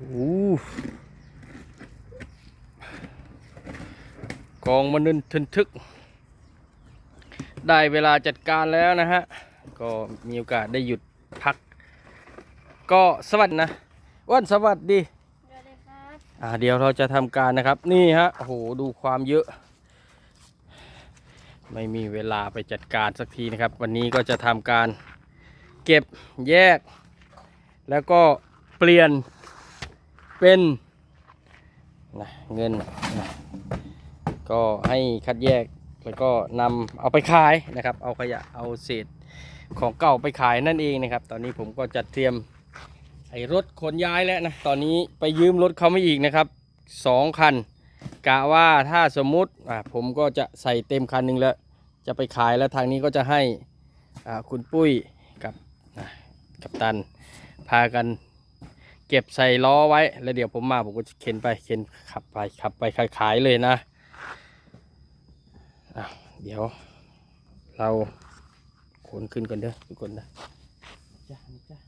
อู้กองมันนึนทึนทึก ได้เวลาจัดการแล้วนะฮะ ก็มีโอกาสได้หยุดพัก ก็สวัสดีนะอ้วันสวัสดีอ่าเดี๋ยวเราจะทำการนะครับ นี่ฮะโอ้โหดูความเยอะ ไม่มีเวลาไปจัดการสักทีนะครับ วันนี้ก็จะทำการเก็บแยก แล้วก็เปลี่ยน เป็นนะเงินนะก็ให้คัดแยกแล้วก็นำเอาไปขายนะครับ เอาขยะเอาเศษของเก่าไปขายนั่นเองนะครับ ตอนนี้ผมก็จัดเตรียมไอ้รถขนย้ายแล้วนะ ตอนนี้ไปยืมรถเขาไม่อีกนะครับสองคัน กะว่าถ้าสมมุติอ่าผมก็จะใส่เต็มคันหนึ่งแล้ว จะไปขายแล้วทางนี้ก็จะให้อ่าคุณปุ้ยกับอ่ากับตันพากัน เก็บใส่ล้อไว้ แล้วเดี๋ยวผมมาผมก็จะเข็นไปเข็นขับไปขับไปขายเลยนะอะเดี๋ยว เราขนขึ้นกันเด้อทุกคนนะจ้าจ้า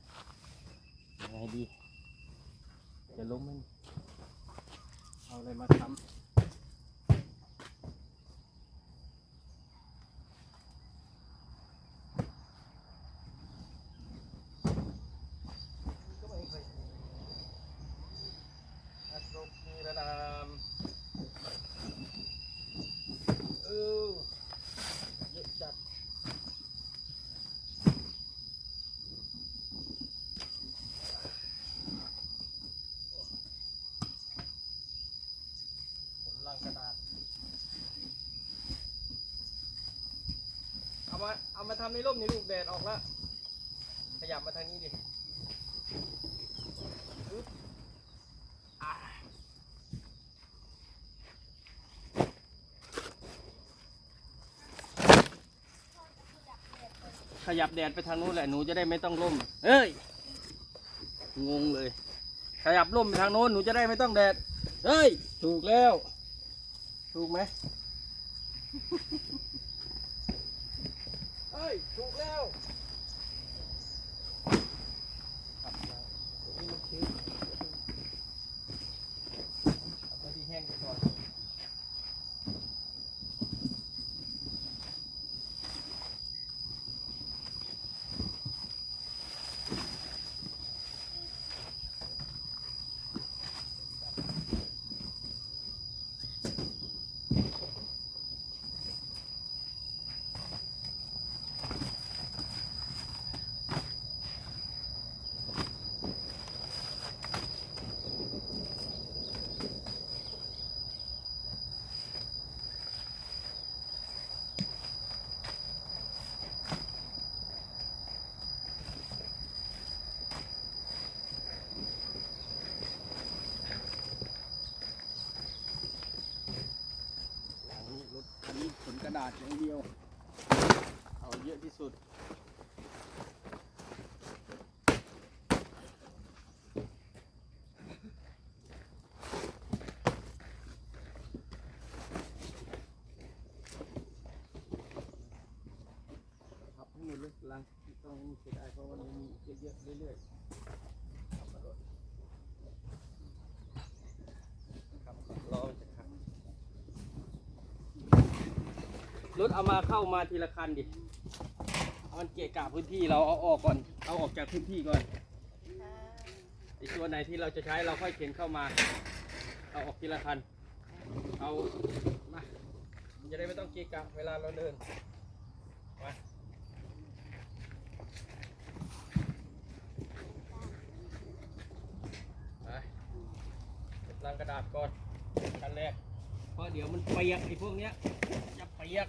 ยังไงดี จะล้มมันเอาอะไรมาทำก็ไม่เคยอัดลบมีระดามเออเยอะจัด ผลลังกระดาษ เอามา เอามาทำ ในร่มนี่ลูกแดดออกแล้วขยับมาทางนี้ดิขยับแดดไปทางนู้นแหละหนูจะได้ไม่ต้องร่มเฮ้ย งงเลย ขยับร่มไปทางโน้นหนูจะได้ไม่ต้องแดด เฮ้ย ถูกแล้ว ถูกไหม เฮ้ย ถูกแล้วครับนี่มันชื้นเอาไปที่แห้งไปก่อน หลังรถคัน นี้ขนกระดาษอย่างเดียว เอาเยอะที่สุดขับให้หมดเลยลังไม่ต้องเสียดายเพราะว่ามันมีเยอะๆเรื่อยๆขับมารถขับล้อจะขับ รถเอามาเข้ามาทีละคันดิ มันเกะกะพื้นที่เราเอาออกก่อน เอาออกจากพื้นที่ก่อนไอ้ตัวไหนที่เราจะใช้เราค่อยเข็นเข้ามา เอาออกทีละคัน เอา มา มันจะได้ไม่ต้องเกะกะเวลาเราเดิน มาไปเก็บลังกระดาษก่อนขั้นแรกเพราะเดี๋ยวมันเปียกไอ้พวกเนี้ยจะเปียก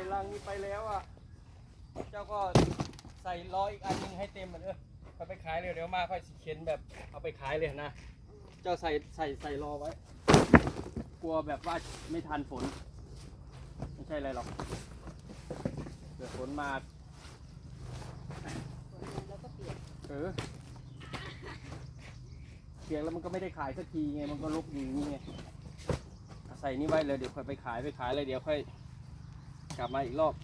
ก็ใส่ลังนี้ไปแล้วอะ เจ้าก็ใส่ล้ออีกอันหนึงให้เต็มเหมือนเดิมค่อยไปขายเลยเดี๋ยวมาค่อยสิเขียนแบบเอาไปขายเลยนะ เจ้าใส่ใส่ใส่รอไว้ กลัวแบบว่าไม่ทันฝน ไม่ใช่อะไรหรอกเกิดฝนมาแล้วก็เปียกเออเปียกแล้วมันก็ไม่ได้ขายสักทีไงมันก็ลกอยู่างนี่ไงใส่นี่ไว้เลยเดี๋ยวค่อยไปขายไปขายเลยเดี๋ยวค่อย กลับมาอีกรอบ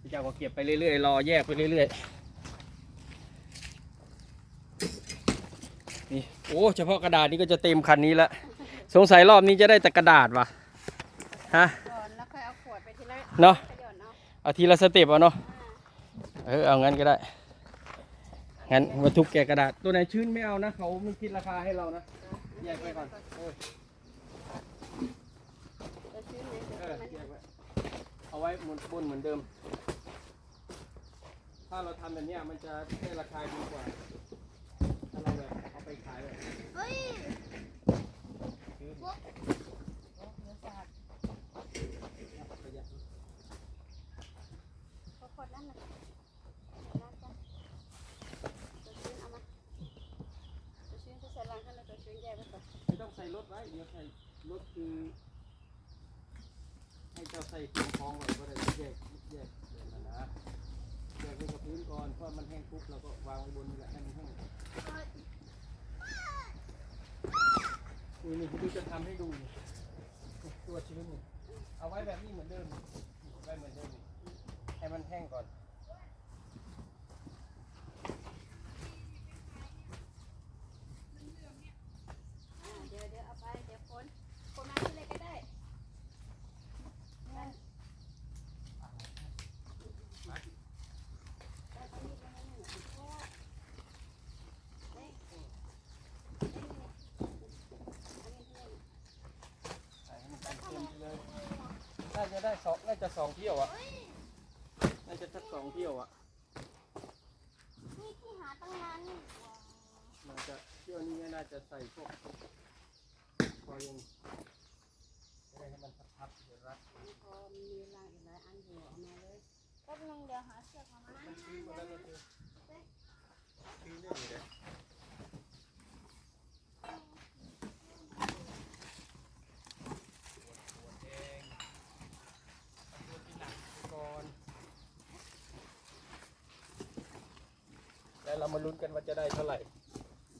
พี่เจ้าก็เก็บไปเรื่อยๆรอแยกไปเรื่อยๆนี่โอ้เฉพาะกระดาษนี่ก็จะเต็มคันนี้ละสงสัยรอบนี้จะได้แต่กระดาษว่ะฮะก่อนแล้วค่อยเอาขวดไปทีละเนาะขย่อนเนาะเอาทีละสเต็ปเอาเนาะอ่าเออเอางั้นก็ได้งั้นวัตถุแกะกระดาษตัวไหนชื้นไม่เอานะเขาไม่คิดราคาให้เรานะแยกไปก่อนเออ จะชื้นไหม เอ เดี๋ยว อ มัน แยกไว้ เอา ไว้บนบนเหมือนเดิม ถ้าเราทำแบบนี้มันจะได้ราคาดีกว่าถ้าเราแบบเอาไปขายแบบเฮ้ยชื้นโอ้เดี๋ยวสาดประหยัดเอขวดนั่นน่ะน้ำจ้ะจะชื้นเอามาจะชื้นจะใส่ลังข้างในจะชื้นแยกไว้ก่อนไม่ต้องใส่รถไว้เดี๋ยวใส่รถคือ ใส่ถุงทองไว้ก็ได้แยกแยกเดี๋ยวนะนะแยกไว้กับพื้นก่อนเพราะมันแห้งปุ๊บเราก็วางไว้บนนี่แหละให้มันแห้งนี่นี่พี่จะทำให้ดูนี่ตัวชิ้นนี่เอาไว้แบบนี้เหมือนเดิมนี่ไว้เหมือนเดิมนี่ให้มันแห้งก่อน อ่าเดี๋ยวเดี๋ยวเอาไปเดี๋ยวคนคนมาที่เลยก็ได้ได้ได้ตอนนี้มันไม่เหมือนเพราะว่าเอ๊ะเอ๊ะอันนี้อันนี้ ใส่ให้มันเต็มๆไปเลยน่าจะได้สองน่า จะสองเที่ยวอะน่าจะสักสองเที่ยวอะนี่ที่หาตั้งนานนี่น่าจะเที่ยวนี้น่าจะใส่พวกพอยังจะได้ให้มันพับๆเดี๋ยวรัดพอมีเวลาอีกหลายอันอยู่เอามาเลยแป๊บนึงเดี๋ยวหาเชือกมามามันชื้นหมดแล้วก็คือชื้นได้อยู่เลยตัวแดงเอาตัวที่หนักไปก่อนแล้ว เรามาลุ้นกันว่าจะได้เท่าไหร่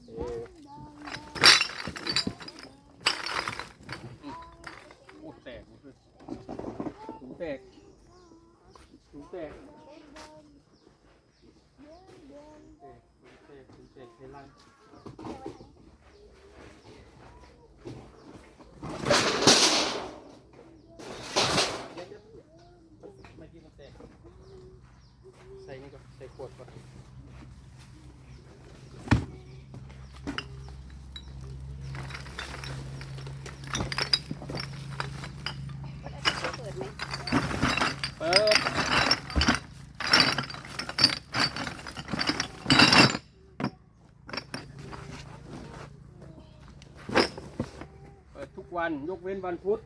ออโอ้แตกถุงแตกถุงแตกเตะเตะเตะเทลังเดี๋ยวๆเมื่อกี้มันแตกใส่นี่ก่อนใส่ขวดก่อน เปิดไหม เปิดเปิดทุก วัน ยกเว้นวันพุธ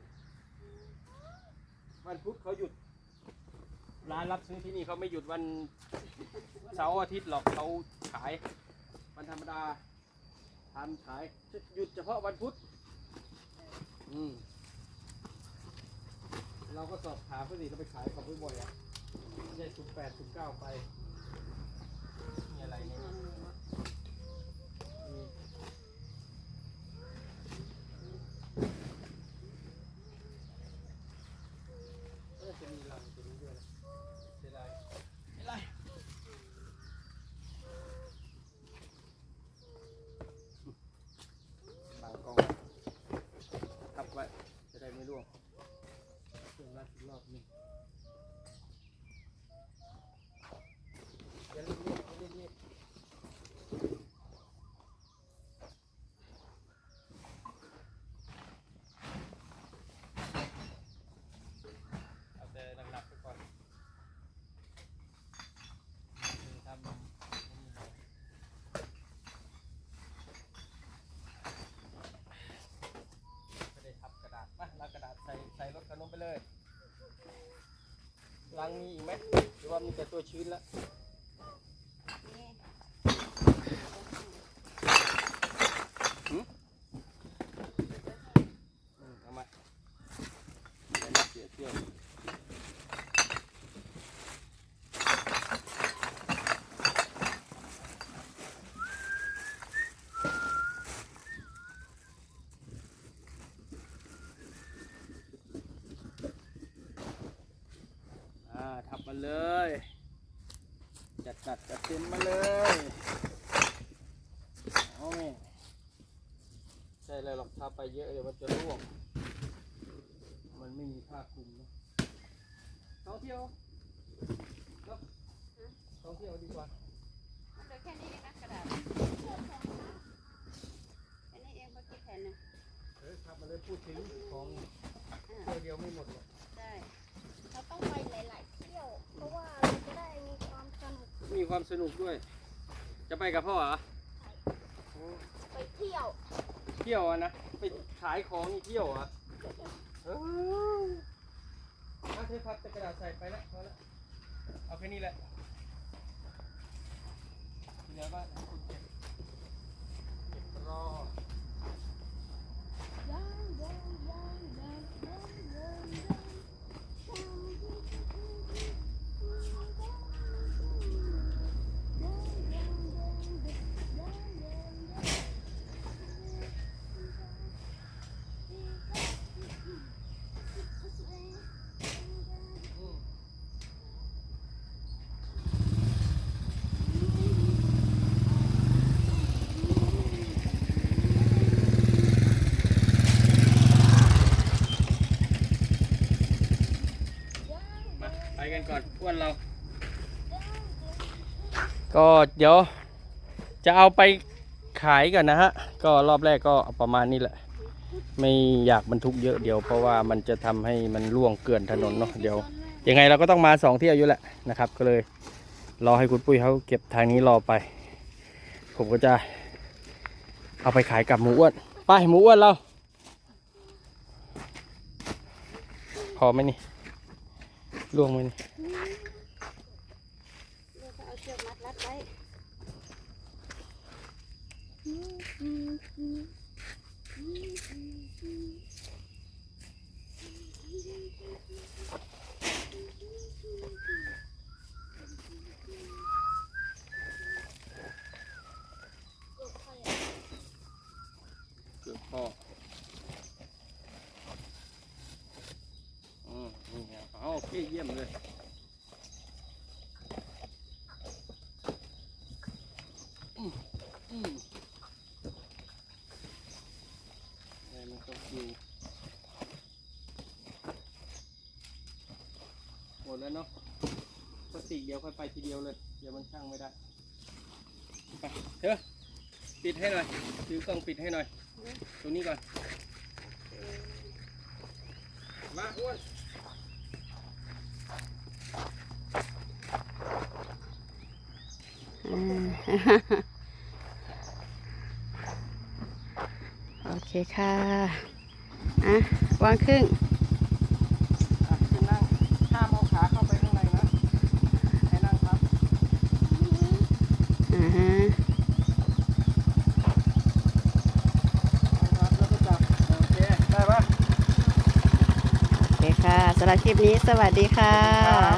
วันพุธเขาหยุด ร้านรับซื้อที่นี่เขาไม่หยุดวันเสาร์อาทิตย์หรอกเขาขายวันธรรมดาทำขายหยุดเฉพาะวันพุธอืมเราก็สอบถามเพื่อสิเราไปขายของบ่อยๆอะไม่ใช่ศูนย์แปดศูนย์เก้าไปมีอะไรเนี่ยมีเออจะมีรังตัวนี้ด้วยนะเสียดายไม่เป็นไรบางกองไว้ทับไว้ จะได้ไม่ร่วงเครื่องรัดอีกรอบหนึงอย่ารีบรีบอย่ารีบรีบเอาแต่หนักๆไปก่อนคือทำนี่เลยไม่ได้ทับกระดาษมาลังกระดาษใส่ใส่รถขนมไปเลยลังมีอีกไหมหรือ ว่ามีแต่ตัวชื้นแล้ว นี่ จัดหนักจัดเต็มมาเลยเอาไงใช่เลยหรอกถ้าไปเยอะเดี๋ยวมันจะร่วง มันไม่มีผ้าคลุมเนอะท่องเที่ยวเนอะท่องเที่ยวดีกว่ามันเหลือแค่นี้เองนะกระดาษแค่นี้เองเขาคิดแผ่นหนึงเออครับมาเลยพูดถึงของเที่ยวเดียวไม่หมดหรอกได้เราต้องไปหลาย ๆ เที่ยวเพราะว่า ความสนุกด้วย จะไปกับพ่อเหรอโอ้ไปเที่ยวเที่ยวอะนะ ไปขายของนี่เที่ยวเหรอะเออเอาเทพับแต่กระดาษใส่ไปแล้วพอแล้วเอาแค่นี้แหละที่เหลือบ้านให้คุณเก็บเก็บรอ ยังยังยังยังยังยังยัง มาไปกันก่ อ้วนเรา ก็เดี๋ยว จะเอาไปขายก่อนนะฮะ ก็รอบแรกก็เอาประมาณนี้แหละ ไม่อยากบรรทุกเยอะเดี๋ยวเพราะว่ามันจะทำให้มันล่วงเกลื่อนถนนเนาะเดี๋ยวยังไงเราก็ต้องมาสองเที่ยวอยู่แหละนะครับ ก็เลย รอให้คุณปุ้ยเขาเก็บทางนี้รอไป ผมก็จะ เอาไปขายกับหมูอ้วนไปหมูอ้วนเรา พอไหมนี่ล่วงไหมนี่ เดี๋ยวเขาเอาเชือกมัดรัดไว้ เกื อบพออืมนี่ไงเอาโอเคเยี่ยมเลยอืมอืมนี่มันต้องคิวหมดแล้วเนาะพลาสติกเดียวค่อยไปทีเดียวเลย เดี๋ยวมันช่างไม่ได้ ไปเถอะ ปิดให้หน่อยถือกล้องปิดให้หน่อย ตรงนี้ก่อน มาอ้วนโอเคค่ะ อะ วางครึ่ง อะขึ้นนั่งห้ามเอาขาเข้าไปข้างในนะ ให้นั่งครับ อ่าฮะ นั่งครับ แล้วก็จับ โอเค ได้ปะ โอเคลิปนี้สวัสดีค่ะ